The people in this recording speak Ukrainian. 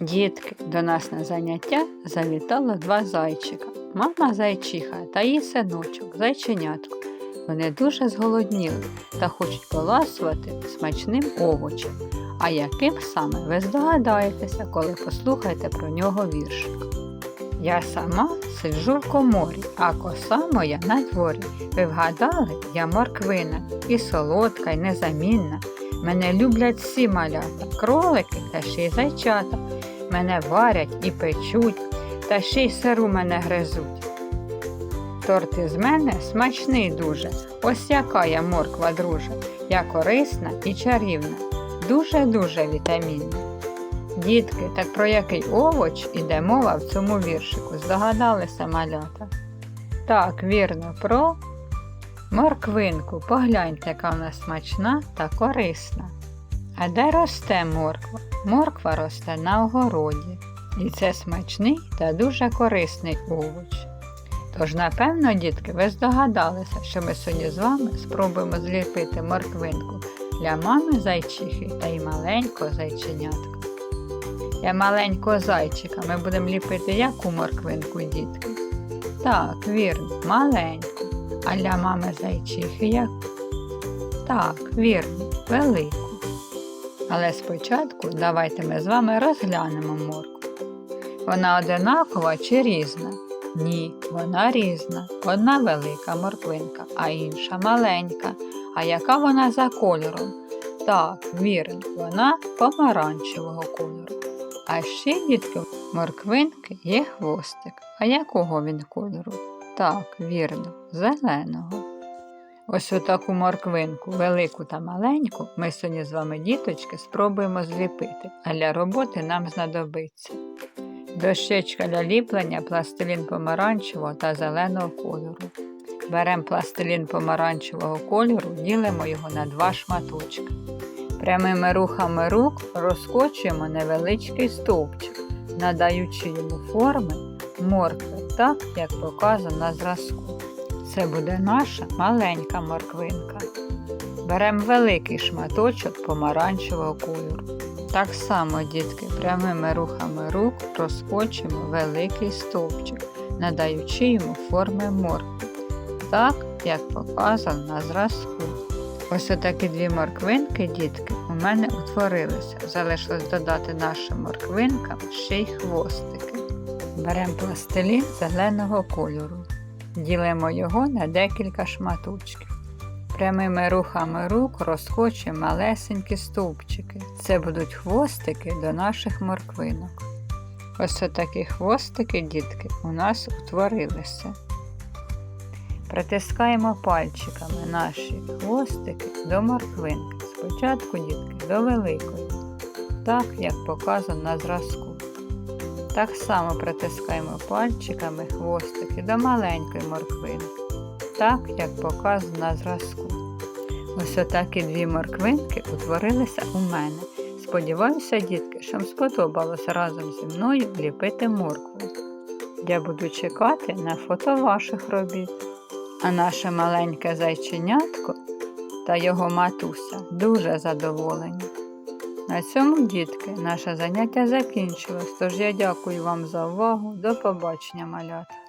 Дітки, до нас на заняття завітало два зайчика. Мама зайчиха та її синочок, зайченятко. Вони дуже зголодніли та хочуть поласувати смачним овочем. А яким саме ви здогадаєтеся, коли послухаєте про нього віршик. Я сама сиджу в коморі, а коса моя на дворі. Ви вгадали, я морквина, і солодка, і незамінна. Мене люблять всі малята, кролики та ще й зайчата. Мене варять і печуть, та ще й сиру мене гризуть. Торт із мене смачний дуже, ось яка я морква, друже, я корисна і чарівна, дуже-дуже вітамінна. Дітки, так про який овоч іде мова в цьому віршику? Здогадалися малята? Так, вірно, про морквинку. Погляньте, яка вона смачна та корисна. А де росте морква? Морква росте на огороді. І це смачний та дуже корисний овоч. Тож, напевно, дітки, ви здогадалися, що ми сьогодні з вами спробуємо зліпити морквинку для мами зайчихи та й маленького зайченятка. Для маленького зайчика ми будемо ліпити яку морквинку, дітки? Так, вірно, маленьку. А для мами зайчихи як? Так, вірно, велику. Але спочатку давайте ми з вами розглянемо моркву. Вона одинакова чи різна? Ні, вона різна. Одна велика морквинка, а інша маленька. А яка вона за кольором? Так, вірно, вона помаранчевого кольору. А ще, дітки, морквинки є хвостик. А якого він кольору? Так, вірно, зеленого. Ось отаку морквинку, велику та маленьку, ми сьогодні з вами, діточки, спробуємо зліпити, а для роботи нам знадобиться. Дощечка для ліплення, пластилін помаранчевого та зеленого кольору. Беремо пластилін помаранчевого кольору, ділимо його на два шматочки. Прямими рухами рук розкочуємо невеличкий стовпчик, надаючи йому форми моркви, так як показано на зразку. Це буде наша маленька морквинка. Беремо великий шматочок помаранчевого кольору. Так само, дітки, прямими рухами рук розкочимо великий стовпчик, надаючи йому форми моркви, так як показано на зразку. Ось отакі дві морквинки, дітки, у мене утворилися. Залишилось додати нашим морквинкам ще й хвостики. Беремо пластилін зеленого кольору. Ділимо його на декілька шматочків. Прямими рухами рук розкочуємо малесенькі стовпчики. Це будуть хвостики до наших морквинок. Ось такі хвостики, дітки, у нас утворилися. Притискаємо пальчиками наші хвостики до морквинки. Спочатку, дітки, до великої, так як показано на зразку. Так само притискаємо пальчиками хвостики до маленької морквинки, так як показано на зразку. Ось отакі дві морквинки утворилися у мене. Сподіваюся, дітки, що вам сподобалось разом зі мною ліпити моркву. Я буду чекати на фото ваших робіт. А наше маленьке зайченятко та його матуся дуже задоволені. На цьому, дітки, наше заняття закінчилось, тож я дякую вам за увагу. До побачення, малята!